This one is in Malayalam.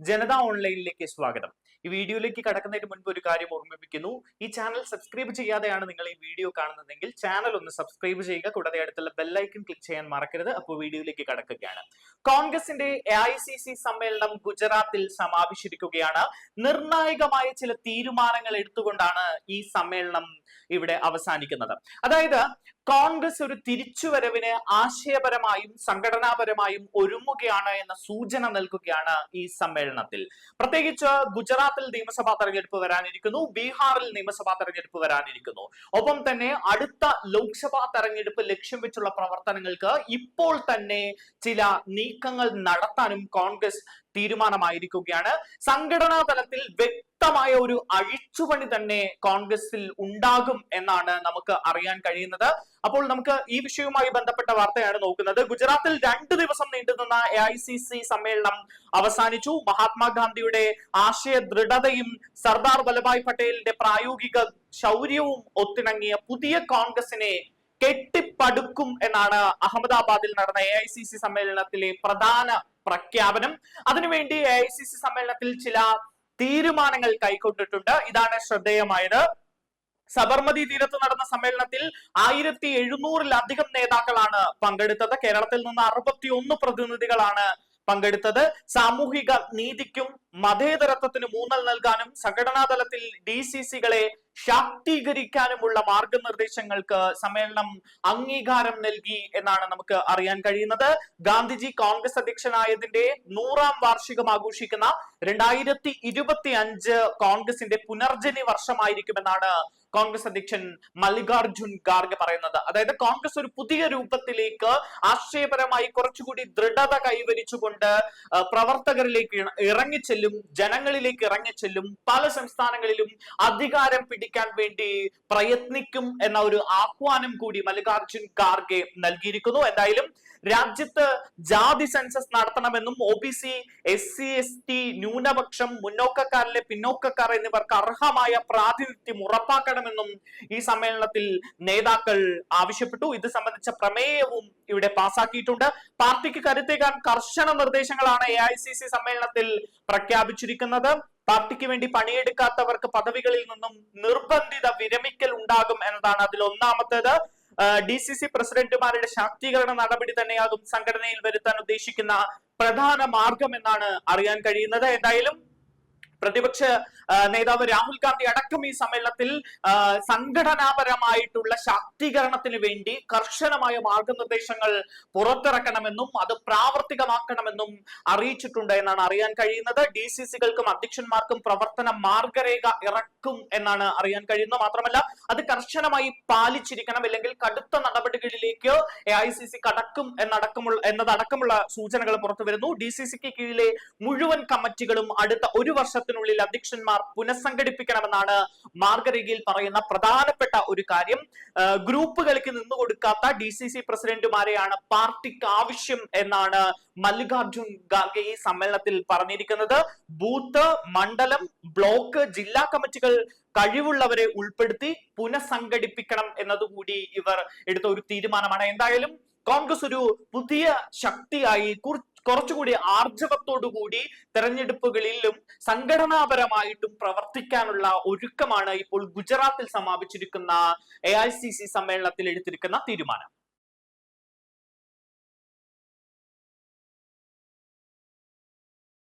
ജനതാ ഓൺലൈനിലേക്ക് സ്വാഗതം. ഈ വീഡിയോയിലേക്ക് കടക്കുന്നതിന് മുൻപ് ഒരു കാര്യം ഓർമ്മിപ്പിക്കുന്നു. ഈ ചാനൽ സബ്സ്ക്രൈബ് ചെയ്യാതെയാണ് നിങ്ങൾ ഈ വീഡിയോ കാണുന്നതെങ്കിൽ ചാനൽ ഒന്ന് സബ്സ്ക്രൈബ് ചെയ്യുക. കൂടാതെ അടുത്തുള്ള ബെല്ലൈക്കൺ ക്ലിക്ക് ചെയ്യാൻ മറക്കരുത്. അപ്പോൾ വീഡിയോയിലേക്ക് കടക്കുകയാണ്. കോൺഗ്രസിന്റെ എ സമ്മേളനം ഗുജറാത്തിൽ സമാപിച്ചിരിക്കുകയാണ്. നിർണായകമായ ചില തീരുമാനങ്ങൾ എടുത്തുകൊണ്ടാണ് ഈ സമ്മേളനം ഇവിടെ അവസാനിക്കുന്നത്. അതായത് കോൺഗ്രസ് ഒരു തിരിച്ചുവരവിന് ആശയപരമായും സംഘടനാപരമായും ഒരുങ്ങുകയാണ് എന്ന സൂചന നൽകുകയാണ് ഈ സമ്മേളനത്തിൽ. പ്രത്യേകിച്ച് ഗുജറാത്തിൽ നിയമസഭാ തെരഞ്ഞെടുപ്പ് വരാനിരിക്കുന്നു ബീഹാറിൽ നിയമസഭാ തെരഞ്ഞെടുപ്പ് വരാനിരിക്കുന്നു. ഒപ്പം തന്നെ അടുത്ത ലോക്സഭാ തെരഞ്ഞെടുപ്പ് ലക്ഷ്യം വെച്ചുള്ള പ്രവർത്തനങ്ങൾക്ക് ഇപ്പോൾ തന്നെ ചില നീക്കങ്ങൾ നടത്താനും കോൺഗ്രസ് തീരുമാനമായിരിക്കുകയാണ്. സംഘടനാ തലത്തിൽ വ്യക്തമായ ഒരു അഴിച്ചുപണി തന്നെ കോൺഗ്രസിൽ ഉണ്ടാകും എന്നാണ് നമുക്ക് അറിയാൻ കഴിയുന്നത്. അപ്പോൾ നമുക്ക് ഈ വിഷയവുമായി ബന്ധപ്പെട്ട വാർത്തയാണ് നോക്കുന്നത്. ഗുജറാത്തിൽ രണ്ട് ദിവസം നീണ്ടുനിന്ന എ ഐ സി സി സമ്മേളനം അവസാനിച്ചു. മഹാത്മാഗാന്ധിയുടെ ആശയ ദൃഢതയും സർദാർ വല്ലഭായ് പട്ടേലിന്റെ പ്രായോഗിക ശൗര്യവും ഒത്തിണങ്ങിയ പുതിയ കോൺഗ്രസിനെ കെട്ടിപ്പടുക്കും എന്നാണ് അഹമ്മദാബാദിൽ നടന്ന എ ഐ സി സി സമ്മേളനത്തിലെ പ്രധാന പ്രഖ്യാപനം. അതിനുവേണ്ടി എ ഐ സി സി സമ്മേളനത്തിൽ ചില തീരുമാനങ്ങൾ കൈക്കൊണ്ടിട്ടുണ്ട്. ഇതാണ് ശ്രദ്ധേയമായത്. സബർമതി തീരത്ത് നടന്ന സമ്മേളനത്തിൽ ആയിരത്തി എഴുന്നൂറിലധികം നേതാക്കളാണ് പങ്കെടുത്തത്. കേരളത്തിൽ നിന്ന് അറുപത്തി ഒന്ന് പ്രതിനിധികളാണ് പങ്കെടുത്തത്. സാമൂഹിക നീതിക്കും മതേതരത്വത്തിന് ഊന്നൽ നൽകാനും സംഘടനാ തലത്തിൽ ഡി സി സികളെ ശാക്തീകരിക്കാനുമുള്ള മാർഗനിർദ്ദേശങ്ങൾക്ക് സമ്മേളനം അംഗീകാരം നൽകി എന്നാണ് നമുക്ക് അറിയാൻ കഴിയുന്നത്. ഗാന്ധിജി കോൺഗ്രസ് അധ്യക്ഷനായതിന്റെ നൂറാം വാർഷികം ആഘോഷിക്കുന്ന രണ്ടായിരത്തി ഇരുപത്തി അഞ്ച് കോൺഗ്രസിന്റെ പുനർജനി വർഷമായിരിക്കുമെന്നാണ് കോൺഗ്രസ് അധ്യക്ഷൻ മല്ലികാർജുൻ ഖാർഗെ പറയുന്നത്. അതായത് കോൺഗ്രസ് ഒരു പുതിയ രൂപത്തിലേക്ക് ആശയപരമായി കുറച്ചുകൂടി ദൃഢത കൈവരിച്ചുകൊണ്ട് പ്രവർത്തകരിലേക്ക് ഇറങ്ങിച്ചെല്ലും ജനങ്ങളിലേക്ക് ഇറങ്ങിച്ചെല്ലും പല സംസ്ഥാനങ്ങളിലും അധികാരം പിടിക്കാൻ വേണ്ടി പ്രയത്നിക്കും എന്ന ഒരു ആഹ്വാനം കൂടി മല്ലികാർജുൻ ഖാർഗെ നൽകിയിരിക്കുന്നു. എന്തായാലും രാജ്യത്ത് ജാതി സെൻസസ് നടത്തണമെന്നും O B C S C S T ന്യൂനപക്ഷം മുന്നോക്കക്കാരിലെ പിന്നോക്കക്കാർ എന്നിവർക്ക് അർഹമായ പ്രാതിനിധ്യം ഉറപ്പാക്കണമെന്നും ഈ സമ്മേളനത്തിൽ നേതാക്കൾ ആവശ്യപ്പെട്ടു. ഇത് സംബന്ധിച്ച പ്രമേയവും ഇവിടെ പാസാക്കിയിട്ടുണ്ട്. പാർട്ടിക്ക് കരുത്തേക്കാൻ കർശന നിർദ്ദേശങ്ങളാണ് എ സമ്മേളനത്തിൽ പ്രഖ്യാപിച്ചിരിക്കുന്നത്. പാർട്ടിക്ക് വേണ്ടി പണിയെടുക്കാത്തവർക്ക് പദവികളിൽ നിന്നും നിർബന്ധിത വിരമിക്കൽ ഉണ്ടാകും എന്നതാണ് അതിൽ ഒന്നാമത്തേത്. ഡി സി സി പ്രസിഡന്റുമാരുടെ ശാക്തീകരണ നടപടി തന്നെയാകും സംഘടനയിൽ വരുത്താൻ ഉദ്ദേശിക്കുന്ന പ്രധാന മാർഗം എന്നാണ് അറിയാൻ കഴിയുന്നത്. എന്തായാലും പ്രതിപക്ഷ നേതാവ് രാഹുൽ ഗാന്ധി അടക്കം ഈ സമ്മേളനത്തിൽ സംഘടനാപരമായിട്ടുള്ള ശാക്തീകരണത്തിന് വേണ്ടി കർശനമായ മാർഗനിർദ്ദേശങ്ങൾ പുറത്തിറക്കണമെന്നും അത് പ്രാവർത്തികമാക്കണമെന്നും അറിയിച്ചിട്ടുണ്ട് എന്നാണ് അറിയാൻ കഴിയുന്നത്. ഡി സി സികൾക്കും അധ്യക്ഷന്മാർക്കും പ്രവർത്തന മാർഗരേഖ ഇറക്കും എന്നാണ് അറിയാൻ കഴിയുന്നത്. മാത്രമല്ല അത് കർശനമായി പാലിച്ചിരിക്കണം അല്ലെങ്കിൽ കടുത്ത നടപടികളിലേക്ക് എ ഐ സി സി കടക്കും എന്നടക്കമുള്ള എന്നതടക്കമുള്ള സൂചനകൾ പുറത്തു വരുന്നു ഡി സി സിക്ക് കീഴിലെ മുഴുവൻ കമ്മിറ്റികളും അടുത്ത ഒരു വർഷത്തിനുള്ളിൽ അധ്യക്ഷന്മാർ പുനഃസംഘടിപ്പിക്കണമെന്നാണ് മാർഗരേഖയിൽ പറയുന്ന പ്രധാനപ്പെട്ട ഒരു കാര്യം. ഗ്രൂപ്പുകൾക്ക് നിന്നു കൊടുക്കാത്ത ഡി സി സി പ്രസിഡന്റുമാരെയാണ് പാർട്ടിക്ക് ആവശ്യം എന്നാണ് മല്ലികാർജുൻ ഖാർഗെ ഈ സമ്മേളനത്തിൽ പറഞ്ഞിരിക്കുന്നത്. ബൂത്ത് മണ്ഡലം ബ്ലോക്ക് ജില്ലാ കമ്മിറ്റികൾ കഴിവുള്ളവരെ ഉൾപ്പെടുത്തി പുനഃസംഘടിപ്പിക്കണം എന്നതുകൂടി ഇവർ എടുത്ത ഒരു തീരുമാനമാണ്. എന്തായാലും കോൺഗ്രസ് ഒരു പുതിയ ശക്തിയായി കുർ- കുറച്ചുകൂടി ആർജവത്തോടുകൂടി തെരഞ്ഞെടുപ്പുകളിലും സംഘടനാപരമായിട്ടും പ്രവർത്തിക്കാനുള്ള ഒരുക്കമാണ് ഇപ്പോൾ ഗുജറാത്തിൽ സമാപിച്ചിരിക്കുന്ന എ സമ്മേളനത്തിൽ എടുത്തിരിക്കുന്ന തീരുമാനം.